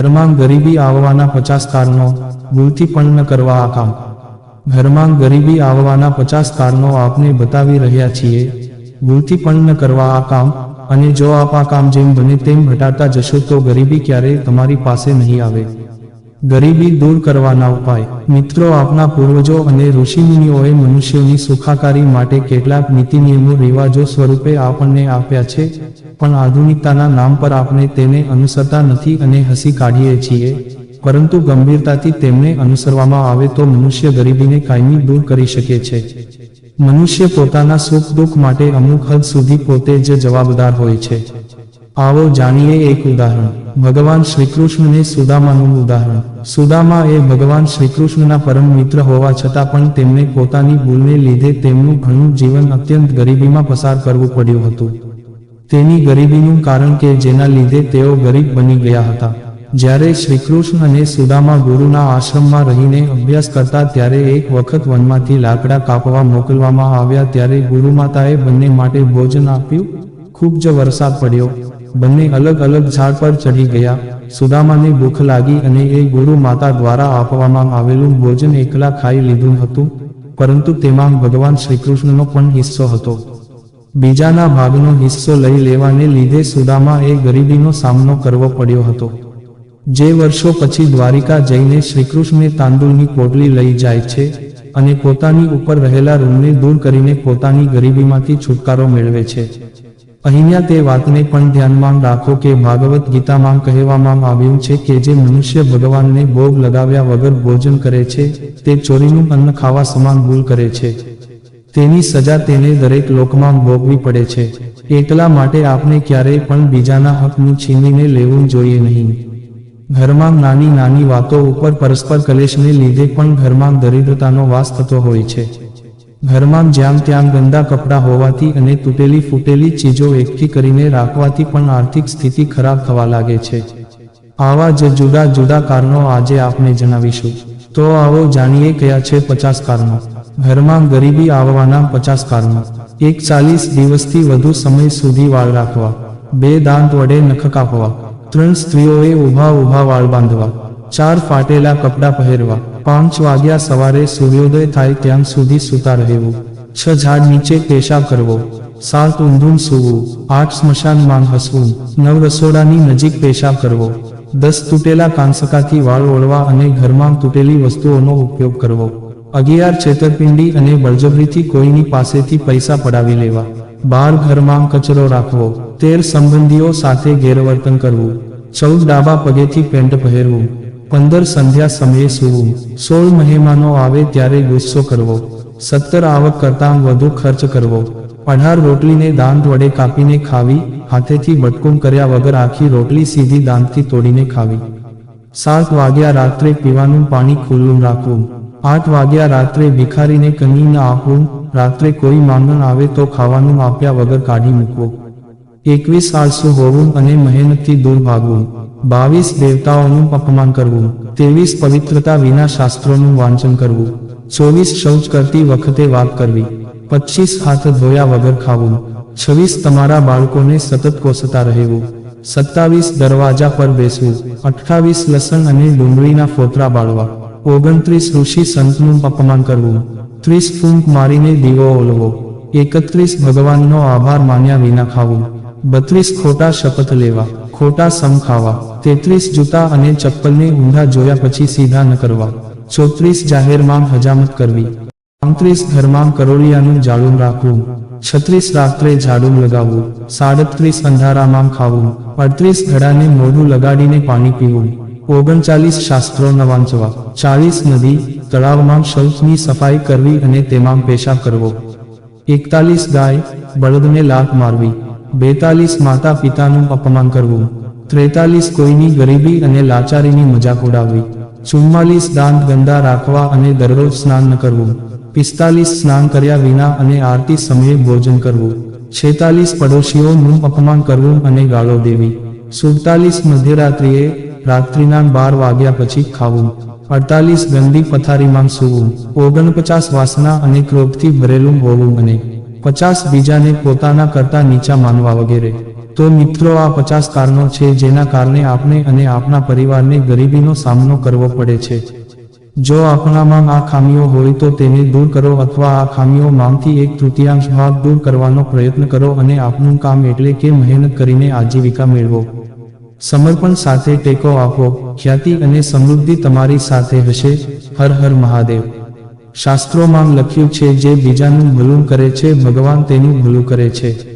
ઘરમાં ગરીબી આવવાના પચાસ કારણો ભૂલથી પણ ન કરવા આ કામ ઘરમાં ગરીબી આવવાના પચાસ કારણો આપને બતાવી રહ્યા છીએ. ભૂલથી પણ ન કરવા આ કામ અને જો આપ આ કામ જેમ બને તેમ ઘટાડતા જશો તો ગરીબી ક્યારેય તમારી પાસે નહીં આવે. ગરીબી દૂર કરવાના ઉપાય. મિત્રો, આપના પૂર્વજો અને ઋષિમુનિઓએ મનુષ્યોની સુખાકારી માટે કેટલાક નીતિ નિયમો, રિવાજો સ્વરૂપે આપણને આપ્યા છે. પણ આધુનિકતાના નામ પર આપણે તેને અનુસરતા નથી અને હસી કાઢીએ છીએ. પરંતુ ગંભીરતાથી તેમને અનુસરવામાં આવે તો મનુષ્ય ગરીબીને કાયમી દૂર કરી શકે છે. મનુષ્ય પોતાના સુખ દુઃખ માટે અમુક હદ સુધી પોતે જ જવાબદાર હોય છે. આવો જાણીએ એક ઉદાહરણ. ભગવાન શ્રીકૃષ્ણને સુદામાનું ઉદાહરણ. સુદામા એ ભગવાન શ્રીકૃષ્ણના પરમ મિત્ર હોવા છતાં પણ તેમને પોતાની ભૂલને લીધે તેમનું ઘણું જીવન અત્યંત ગરીબીમાં પસાર કરવું પડ્યું હતું. તેની ગરીબીનું કારણ કે જેના લીધે તેઓ ગરીબ બની ગયા હતા. જ્યારે શ્રીકૃષ્ણ અને સુદામા ગુરુના આશ્રમમાં રહીને અભ્યાસ કરતા ત્યારે એક વખત વનમાંથી લાકડા કાપવા મોકલવામાં આવ્યા ત્યારે ગુરુમાતાએ બંને માટે ભોજન આપ્યું. ખૂબ જ વરસાદ પડ્યો. બંને અલગ અલગ ઝાડ પર ચઢી ગયા. સુદામાને ભૂખ લાગી અને એ ગુરુ માતા દ્વારા આપવામાં આવેલું ભોજન એકલા ખાઈ લીધું હતું. પરંતુ તેમાં ભગવાન શ્રીકૃષ્ણનો પણ હિસ્સો હતો. બીજાના ભાગનો હિસ્સો લઈ લેવાને લીધે સુદામા એ ગરીબીનો સામનો કરવો પડ્યો હતો. જે વર્ષો પછી દ્વારિકા જઈને શ્રીકૃષ્ણે તાંડુલની કોટલી લઈ જાય છે અને પોતાની ઉપર રહેલા ઋણને દૂર કરીને પોતાની ગરીબીમાંથી છુટકારો મેળવે છે. અહીંયા તે વાતને પણ ધ્યાનમાં રાખો કે ભાગવત ગીતામાં કહેવામાં આવ્યું છે કે જે મનુષ્ય ભગવાનને ભોગ લગાવ્યા વગર ભોજન કરે છે, તે ચોરીનું અન્ન ખાવા સમાન ભૂલ કરે છે. તેની સજા તેને દરેક લોકમાં ભોગવી પડે છે. એટલા માટે આપણે ક્યારેય પણ બીજાના હકનું છીનવીને લેવું જોઈએ નહીં. ઘરમાં નાની નાની વાતો ઉપર પરસ્પર કલેશને લીધે પણ ઘરમાં દરિદ્રતાનો વાસ થતો હોય છે. ઘરમાં જ્યાં ત્યાં ગંદા કપડાં હોવાથી અને તૂટેલી ફૂટેલી ચીજો એકઠી કરીને રાખવાથી પણ આર્થિક સ્થિતિ ખરાબ થવા લાગે છે. આવા જ જુદા જુદા કારણો આજે આપણે જણાવીશું. તો આવો જાણીએ કયા છે પચાસ કારણો. ઘરમાં ગરીબી આવવાના પચાસ કારણો. એક ચાલીસ દિવસથી વધુ સમય સુધી વાળ રાખવા. બે દાંત વડે નખ કાપવા. ત્રણ સ્ત્રીઓએ ઊભા ઊભા વાળ બાંધવા. ચાર ફાટેલા કપડાં પહેરવા. પાંચ વાગ્યા સવારે સૂર્યોદય થાય ત્યાં સુધી સૂતા રહેવું. છ ઝાડ નીચે પેશાબ કરવો. સાત ઊંધું સૂવું. આઠ સ્મશાનમાં હસવું. નવ રસોડાની નજીક પેશાબ કરવો. દસ તૂટેલા કાંસકાથી વાળ ઓળવા અને ઘરમાં તૂટેલી વસ્તુઓનો ઉપયોગ કરવો. અગિયાર છેતરપિંડી અને બળજબરીથી કોઈની પાસેથી પૈસા પડાવી લેવા. બાર ઘરમાં કચરો રાખવો. તેર સંબંધીઓ સાથે ગેરવર્તન કરવું. ચૌદ ડાબા પગેથી પેન્ટ પહેરવું. પંદર સંધ્યા સમયે સૂવું. સોળ મહેમાનો આવે ત્યારે ગુસ્સો કરવો. સત્તર આવક કરતાં વધુ ખર્ચ કરવો. અઢાર રોટલીને દાંત વડે કાપીને ખાવી. હાથેથી બટકું કર્યા વગર આખી રોટલી સીધી દાંતથી તોડીને ખાવી. સાત વાગ્યા રાત્રે પીવાનું પાણી ખુલ્લું રાખવું. આઠ વાગ્યા રાત્રે ભિખારીને કંઈ ના આપવું રાત્રે કોઈ માંગણ આવે તો ખાવાનું આપ્યા વગર કાઢી મૂકવો. એકવીસ આળસુ હોવું અને મહેનતથી દૂર ભાગવું. બાવીસ દેવતાઓનું અપમાન કરવું. ત્રેવીસ પવિત્રતા વિના શાસ્ત્રોનું વાંચન કરવું. ચોવીસ શૌચ કરતી વખતે વાત કરવી. પચીસ હાથ ધોયા વગર ખાવું. છવ્વીસ તમારા બાળકોને સતત કોસતા રહેવું. સત્તાવીસ દરવાજા પર બેસવું. અઠ્ઠાવીસ લસણ અને ડુંગળીના ફોતરા બાળવા. ઓગણત્રીસ ઋષિ સંતનું અપમાન કરવું. ત્રીસ ફૂંક મારીને દીવો ઓલવો. એકત્રીસ ભગવાનનો આભાર માન્યા વિના ખાવું. બત્રીસ ખોટા શપથ લેવા, ખોટા સમ ખાવા. તેત્રીસ જૂતા અને ચપ્પલને ઊંધા જોયા પછી સીધા ન કરવા. ચોત્રીસ જાહેરમાં હજામત કરવી. પાંત્રીસ ઘરમાં કરોળિયાનું જાળું રાખવું. છત્રીસ રાત્રે ઝાડું લગાવવું. સાડત્રીસ અંધારામાં ખાવું. અડત્રીસ ઘડાને મોઢું લગાડીને પાણી પીવું. ઓગણચાલીસ શાસ્ત્રોના વાંચવા ચાલીસ નદી, તળાવમાં શૌચની સફાઈ કરવી અને તેમાં પેશાબ કરવો. એકતાલીસ ગાય, બળદને લાત મારવી. બેતાલીસ માતા પિતાનું અપમાન કરવું. ત્રેતાલીસ કોઈની ગરીબી અને લાચારીની મજાક ઉડાવવી. ચુમ્માલીસ દાંત ગંદા રાખવા અને દરરોજ સ્નાન ન કરવું. પિસ્તાલીસ સ્નાન કર્યા વિના અને આરતી સમયે ભોજન કરવું. છેતાલીસ પડોશીઓનું અપમાન કરવું અને ગાળો દેવી. સુડતાલીસ મધ્યરાત્રિએ રાત્રિના બાર વાગ્યા પછી ખાવું. અડતાલીસ ગંદી પથારીમાં સૂવું. ઓગણપચાસ વાસના અને ક્રોધથી ભરેલું હોવું અને પચાસ બીજાને પોતાના કરતા નીચા માનવા વગેરે. તો મિત્રો, આ પચાસ કારણો છે જેના કારણે આપણે અને આપણા પરિવારને ગરીબીનો સામનો કરવો પડે છે. જો આપણામાં આ ખામીઓ હોય તો તેને દૂર કરો અથવા આ ખામીઓ માંથી એક તૃતીયાંશ ભાગ દૂર કરવાનો પ્રયત્ન કરો અને આપનું કામ એટલે કે મહેનત કરીને આજીવિકા મેળવો. સમર્પણ સાથે ટેકો આપો, ખ્યાતિ અને સમૃદ્ધિ તમારી સાથે હશે. હર હર મહાદેવ. શાસ્ત્રોમાં લખ્યું છે, જે બીજાનું ભલું કરે છે, ભગવાન તેનું ભલું કરે છે.